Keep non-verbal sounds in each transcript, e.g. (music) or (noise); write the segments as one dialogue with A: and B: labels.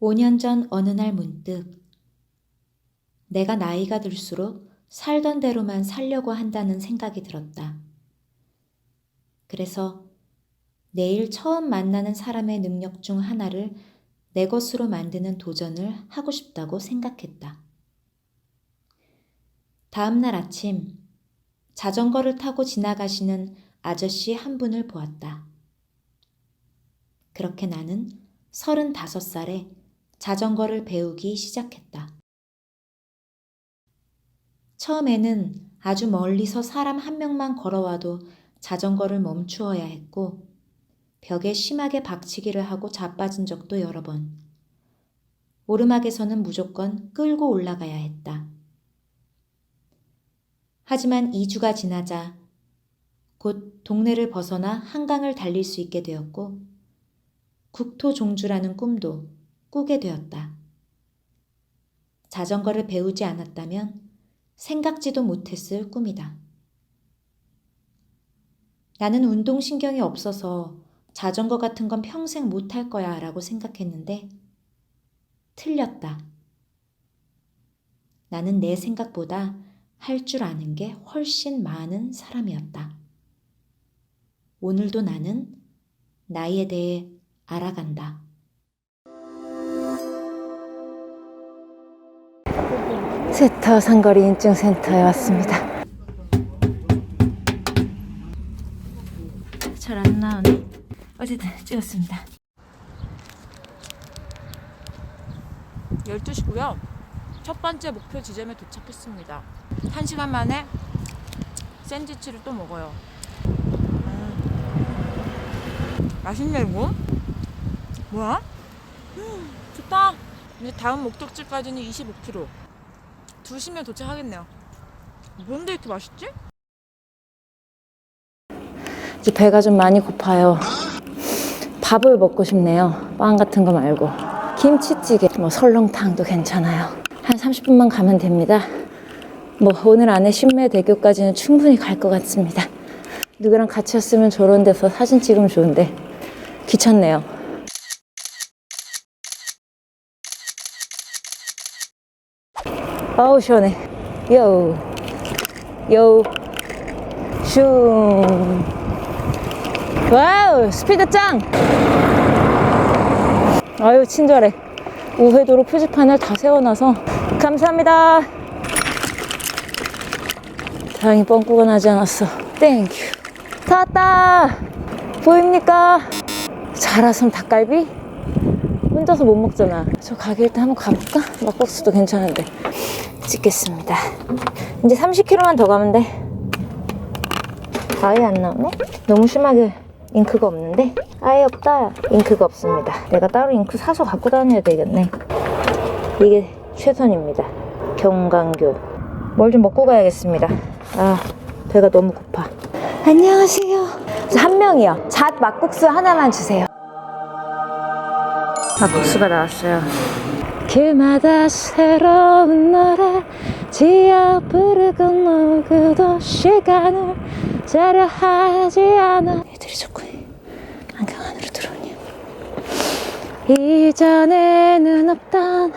A: 5년 전 어느 날 문득 내가 나이가 들수록 살던 대로만 살려고 한다는 생각이 들었다. 그래서 내일 처음 만나는 사람의 능력 중 하나를 내 것으로 만드는 도전을 하고 싶다고 생각했다. 다음 날 아침, 자전거를 타고 지나가시는 아저씨 한 분을 보았다. 그렇게 나는 서른다섯 살에 자전거를 배우기 시작했다. 처음에는 아주 멀리서 사람 한 명만 걸어와도 자전거를 멈추어야 했고, 벽에 심하게 박치기를 하고 자빠진 적도 여러 번. 오르막에서는 무조건 끌고 올라가야 했다. 하지만 2주가 지나자 곧 동네를 벗어나 한강을 달릴 수 있게 되었고, 국토 종주라는 꿈도 꾸게 되었다. 자전거를 배우지 않았다면 생각지도 못했을 꿈이다. 나는 운동신경이 없어서 자전거 같은 건 평생 못할 거야 라고 생각했는데 틀렸다. 나는 내 생각보다 할 줄 아는 게 훨씬 많은 사람이었다. 오늘도 나는 나이에 대해 알아간다.
B: 세터 상거리 인증 센터에 왔습니다. 잘 안 나오네. 어쨌든 찍었습니다.
C: 12시고요. 첫 번째 목표 지점에 도착했습니다. 1시간 만에 샌드위치를 또 먹어요. 음. 맛있네 이거. 뭐야? 음, (gasps) 좋다. 이제 다음 목적지까지는 25km. 2시면 도착하겠네요. 뭔데 이렇게 맛있지?
B: 이제 배가 좀 많이 고파요. 밥을 먹고 싶네요. 빵 같은 거 말고. 김치찌개, 뭐 설렁탕도 괜찮아요. 한 30분만 가면 됩니다. 뭐 오늘 안에 신매 대교까지는 충분히 갈 것 같습니다. 누구랑 같이 왔으면 저런 데서 사진 찍으면 좋은데 귀찮네요. 아우 시원해. 요. 요. 슝. 와우 스피드 짱. 아유 친절해. 우회도로 표지판을 다 세워놔서 감사합니다. 다행히 뻥꾸가 나지 않았어. 땡큐. 다 왔다. 보입니까? 자라섬 닭갈비? 혼자서 못 먹잖아. 저 가게 일단 한번 가볼까? 막국수도 괜찮은데. 찍겠습니다. 이제 30km만 더 가면 돼. 아예 안 나오네? 너무 심하게 잉크가 없는데? 아예 없다. 잉크가 없습니다. 내가 따로 잉크 사서 갖고 다녀야 되겠네. 이게 최선입니다. 경강교. 뭘 좀 먹고 가야겠습니다. 아, 배가 너무 고파. 안녕하세요. 저한 명이요. 잣 막국수 하나만 주세요. 막국수가 나왔어요. 길마다 새로운 노래 지어 부르고 누구도 시간을 재려 하지 않아. 애들이 자꾸 안경 안으로 들어오냐 이전에는 없던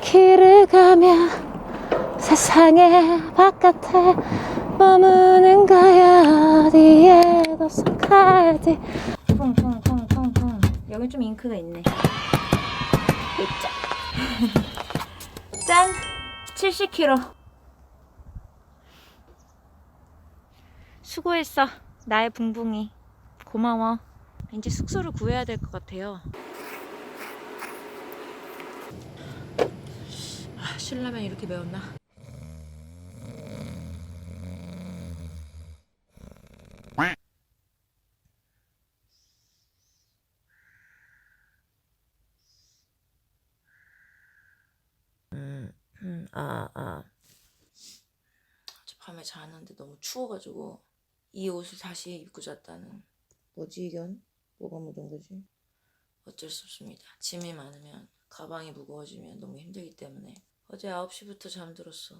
B: 길을 가며 세상의 바깥에 머무는 거야. 어디에도 속하지. 쿵쿵쿵쿵쿵 여기 좀 잉크가 있네 짠! 70kg. 수고했어. 나의 붕붕이. 고마워. 이제 숙소를 구해야 될 것 같아요.
C: 아, 신라면 이렇게 매웠나?
B: 아, 아.
C: 어젯밤에 자는데 너무 추워가지고 이 옷을 다시 입고 잤다는 뭐지 이건? 뭐가 묻은 거지? 어쩔 수 없습니다. 짐이 많으면 가방이 무거워지면 너무 힘들기 때문에 어제 9시부터 잠들었어.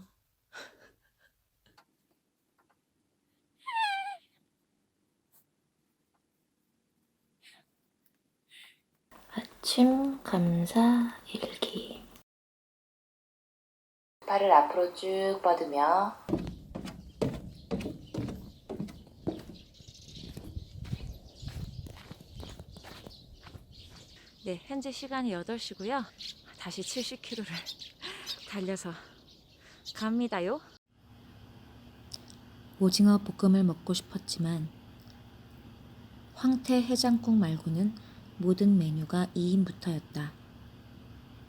B: 아침
C: 감사 일기
A: 팔을 앞으로 쭉 뻗으며
B: 네, 현재 시간이 8시고요. 다시 70km를 달려서 갑니다요.
A: 오징어 볶음을 먹고 싶었지만 황태 해장국 말고는 모든 메뉴가 2인부터였다.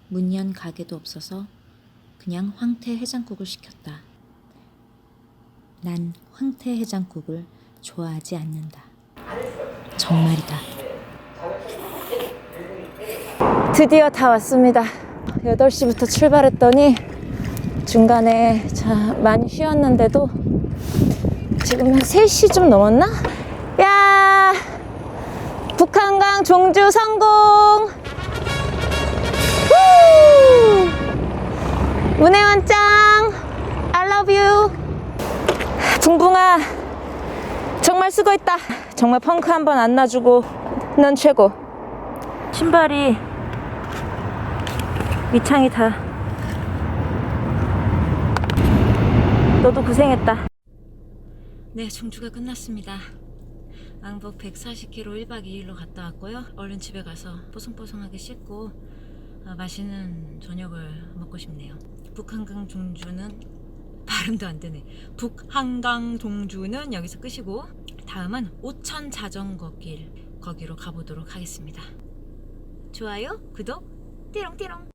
A: 문연 가게도 없어서 그냥 황태 해장국을 시켰다. 난 황태 해장국을 좋아하지 않는다. 정말이다.
B: 드디어 다 왔습니다. 8시부터 출발했더니 중간에 자, 많이 쉬었는데도 지금 한 3시 좀 넘었나? 야! 북한강 종주 성공! 문혜원 짱! I love you! 붕붕아, 정말 수고했다. 정말 펑크 한 번 안 놔주고 넌 최고. 신발이 밑창이 다 너도 고생했다 네 종주가 끝났습니다 왕복 140km 1박 2일로 갔다 왔고요 얼른 집에 가서 뽀송뽀송하게 씻고 아, 맛있는 저녁을 먹고 싶네요 북한강 종주는 발음도 안 되네. 북한강 종주는 여기서 끝이고 다음은 오천 자전거 길 거기로 가보도록 하겠습니다. 좋아요 구독 띠롱띠롱